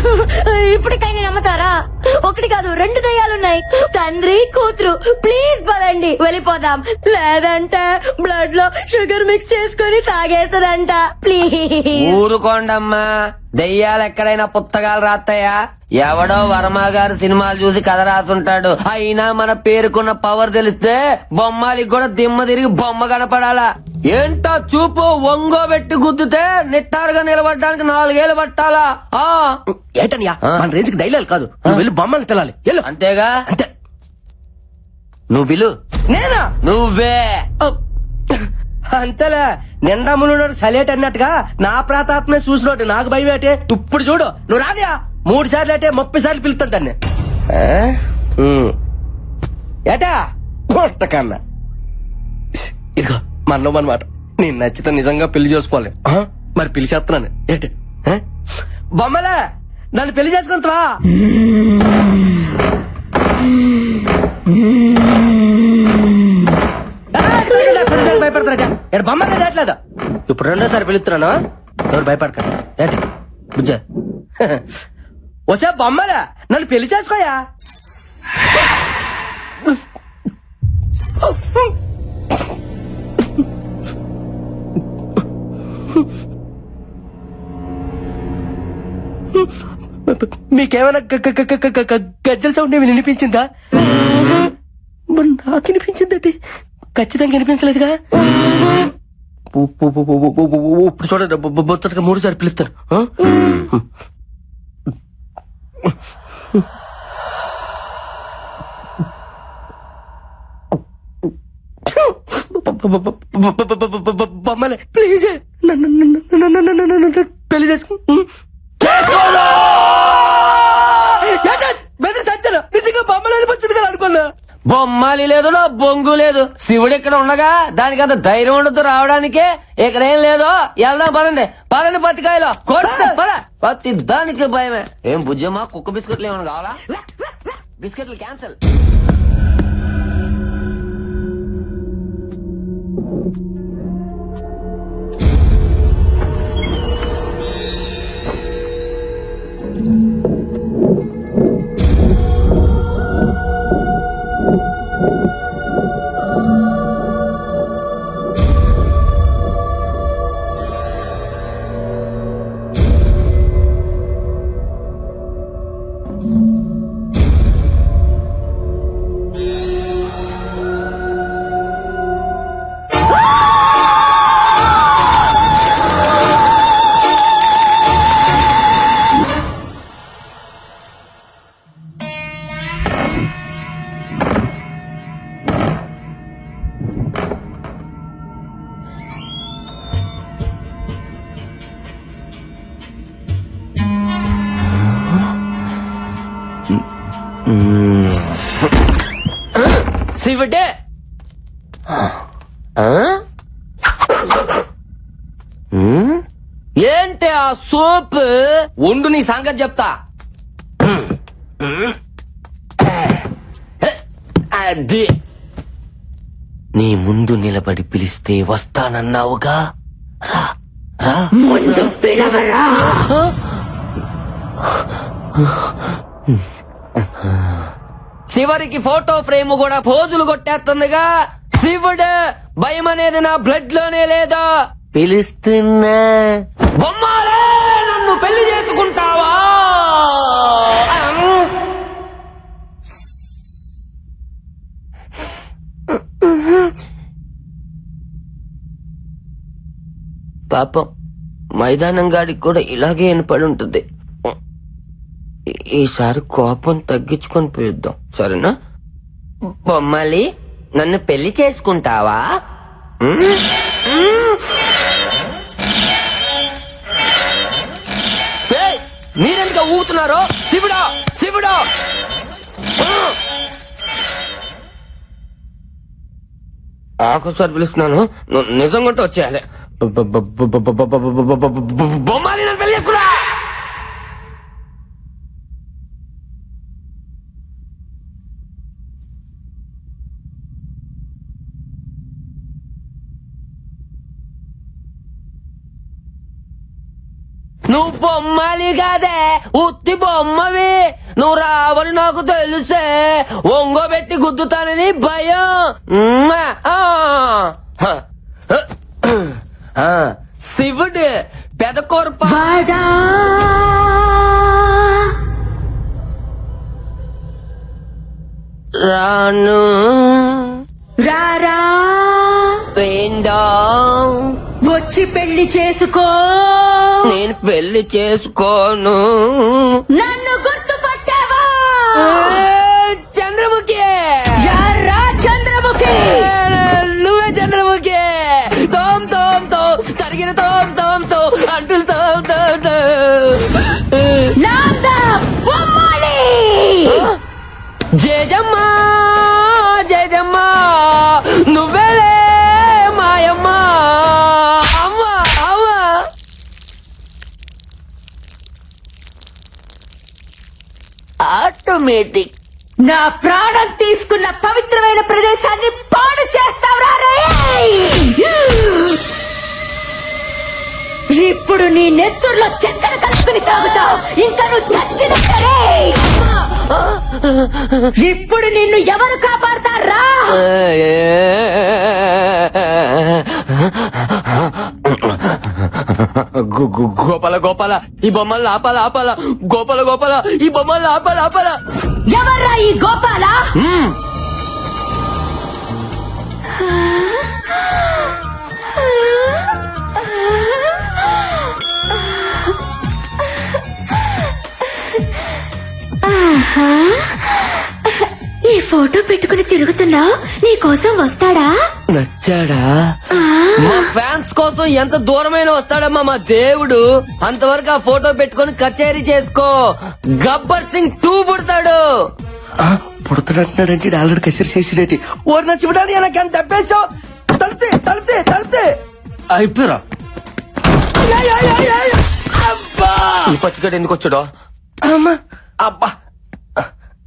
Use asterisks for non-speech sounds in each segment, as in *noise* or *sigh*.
*laughs* ఇప్పటికైనా నమ్ముతారా? ఒకటి కాదు రెండు దయ్యాలున్నాయి. తండ్రి కూతురు ప్లీజ్ పదండి వెళ్ళిపోదాం. లేదంటే బ్లడ్లో షుగర్ మిక్స్ చేసుకుని తాగేస్తుందంట. ప్లీజ్. ఊరుకోండమ్మా. దెయ్యాలు ఎక్కడైనా పుస్తకాలు రాస్తాయా ఎవడో వర్మ గారు సినిమాలు చూసి కథ రాసుంటాడు. అయినా మన పేరుకున్న పవర్ తెలిస్తే బొమ్మాలికి కూడా దిమ్మ తిరిగి బొమ్మ కనపడాలా? ఏంటో చూపు ఒంగో పెట్టి గుద్దుతే నిట్టారుగా నిలబడడానికి నాలుగేళ్ళు పట్టాలా? ఆ? ఏటనియా? మన రేంజ్కి డైలాగ్ కాదు నువ్వు వెళ్ళి బొమ్మని పిల్లాలి వెళ్ళు. అంతేగా? అంతే. నువ్వు పిలు. నేనా? నువ్వే. అంతేలే. నిండా మునుడు సలేట్ అన్నట్టుగా నా ప్రాతాత్మే చూసినోటి. నాకు భయం ఏంటి? ఇప్పుడు చూడు. నువ్వు రానియా? మూడు సార్లు అంటే ముప్పై సార్లు పిలుస్తాను దాన్ని. ఏటా? కన్నా ఇదిగో. మనలో మనమాట. నేను నచ్చితే నిజంగా పెళ్ళి చేసుకోవాలి? మరి పెళ్ళి చేస్తున్నాను. ఏంటి? బొమ్మలే! నన్ను పెళ్ళి చేసుకుంటావా భయపడతారట ఇక్కడ బొమ్మలే రావట్లేదు. ఇప్పుడు రెండోసారి పిలుస్తున్నాను ఎవరు భయపడకండి. ఏంటి? బుజ్జ. వసే బొమ్మలే! నన్ను పెళ్ళి చేసుకోయా? మీకేమైనా గజ్జల సౌండ్ ఏమి వినిపించిందా మరి నాకు వినిపించిందండి ఖచ్చితంగా వినిపించలేదుగా ఇప్పుడు చూడండి బొత్తగా మూడు సార్లు పిలుస్తాను బొమ్మలే ప్లీజ్ పెళ్ళి చేసుకో బొమ్మాలి లేదు నా బొంగు లేదు. శివుడు ఇక్కడ ఉండగా దానికి అంత ధైర్యం ఉండదు రావడానికే. ఇక్కడ ఏం లేదో వెళ్దాం పదండి. పదండి పత్తికాయలో. కొట్టు, పద. పత్తి దానికి భయమే. ఏం బుజ్జమ్మా కుక్క బిస్కెట్లు ఏమైనా కావాలా? బిస్కెట్లు క్యాన్సల్. సోప్ ఉండు నీ సంగతి చెప్తా. అది. నీ ముందు నిలబడి పిలిస్తే వస్తానన్నావుగా? రా రా. ముందు పిలవరా? చివరికి ఫోటో ఫ్రేమ్ కూడా పోజులు కొట్టేస్తుందిగా. శివుడు భయం అనేది నా బ్లడ్లోనే లేదా? పిలుస్తున్నా. బొమ్మాలే నన్ను పెళ్ళి చేసుకుంటావా? పాపం మైదానం గాడికి కూడా ఇలాగే వినపడి ఉంటుంది. ఈసారి కోపం తగ్గించుకొని పిలుద్దాం సరేనా? బొమ్మలి నన్ను పెళ్ళి చేసుకుంటావా? మీరెందుకు ఊగుతున్నారో? శివుడా! శివుడా! ఆకొకసారి పిలుస్తున్నాను. నిజంగా వచ్చేయాలి. బొమ్మాలి నువ్వు బొమ్మలి కాదే ఉత్తి బొమ్మవి. నువ్వు రావని నాకు తెలుసే. ఒంగోబెట్టి గుద్దుతానని భయం! శివుడు పెదకొరప రాను. రారా. వేండా. వచ్చి పెళ్ళి చేసుకో. నేను పెళ్ళి చేసుకోను. నన్ను గుర్తుపట్టావా? ఆటోమేటిక్ నా ప్రాణం తీసుకున్న పవిత్రమైన ప్రదేశాన్ని పాడు చేస్తావురా రే ఇప్పుడు నీ నెత్తుర్లో చక్కెర కలుపుకుని తాగుతావు. ఇంకా నువ్వు చచ్చిన ఇప్పుడు నిన్ను ఎవరు కాపాడతారా? గోపాల గోపాల ఈ బొమ్మలు ఆపాల ఆపాల. గోపాల గోపాల ఈ బొమ్మలు ఆపాల ఆపాల. ఎవర్రా ఈ గోపాల? ఈ ఫోటో పెట్టుకుని తిరుగుతున్నావు నీ కోసం వస్తాడా? నచ్చాడా? మా ఫ్యాన్స్ కోసం ఎంత దూరమైన వస్తాడమ్మా మా దేవుడు. అంతవరకు ఆ ఫోటో పెట్టుకొని కచేరీ చేసుకో. గబ్బర్ సింగ్ టూ పుడతాడు. పుడుతున్నట్టున్నాడంటే ఆల్రెడీ కసిరి చేసినట్టు ఓరి నా శివుడాన్ని ఎలా కానీ తప్పేశావు? తలితే తలితే తలితే. అయిపోయారా. ఈ పచ్చిగడ ఎందుకు వచ్చాడో? అమ్మా. అబ్బా.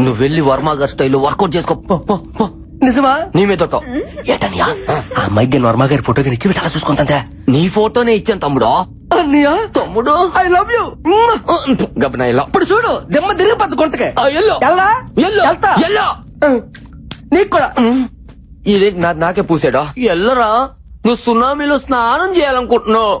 నువ్వు వెళ్ళి వర్మ గారి స్టైల్ వర్కౌట్ చేసుకో. పో, పో, పో. నిజమా? నీ మీద ఒట్టు. ఏటనియా? ఆ. అమ్మాయికి వర్మ గారి ఫోటో కానీ ఇచ్చి అలా చూసుకుంటా నీ ఫోటోనే ఇచ్చాను తమ్ముడు. అన్నయ్య? తమ్ముడు? ఐ లవ్ యూ గబన ఇలా ఇప్పుడు చూడు దెమ్మ తిరిగిపోద్ది గుంటకే. ఆ, ఎల్లో. ఎల్లా? ఎల్లో. వెళ్తా ఎల్లో. నీకు కూడా. ఇది నా నాకే పూసాడా? ఎల్లరా? నువ్వు సునామీలో స్నానం చేయాలనుకుంటున్నావు.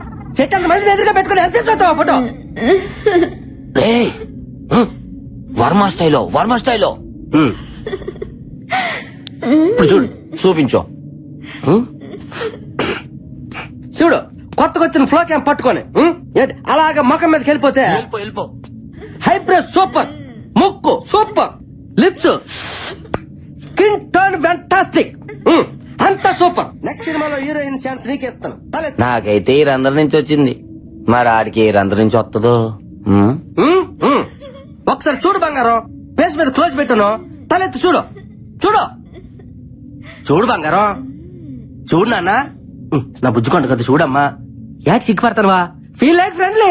చెట్టు అంత మంది ఎదురుగా పెట్టుకుని ఎంతసేపు చూస్తావా ఫోటో? వర్మ స్టైలో వర్మ స్టైలో. ఇప్పుడు చూడు చూపించు. చూడు కొత్తగా వచ్చిన ఫ్లో క్యాంప్ పట్టుకొని అలాగ ముఖం మీదకి వెళ్ళిపోతే వెళ్ళిపో వెళ్ళిపో. హైబ్రెడ్ సూపర్ ముక్కు super lips skin turn fantastic అంతా సూపర్. నెక్స్ట్ సినిమాలో హీరోయిన్ ఛాన్స్ నీకేస్తాను. తలెత్తు. నాకైతే ఈ రంధ్రం నుంచి వచ్చింది. మరి ఆడికి ఏ రంధ్రం నుంచి వస్తుందో ఉమ్, ఉమ్, ఉమ్. ఒకసారి చూడు బంగారం. ఫేస్ మీద క్లోజ్ పెట్టాను. తలెత్తి చూడు. చూడు. చూడు బంగారం. చూడు నాన్న. ఉమ్, నా బుజ్జుకోండి కదా చూడమ్మా. యాడ్ సిగ్గుపడతానువా? Feel like friendly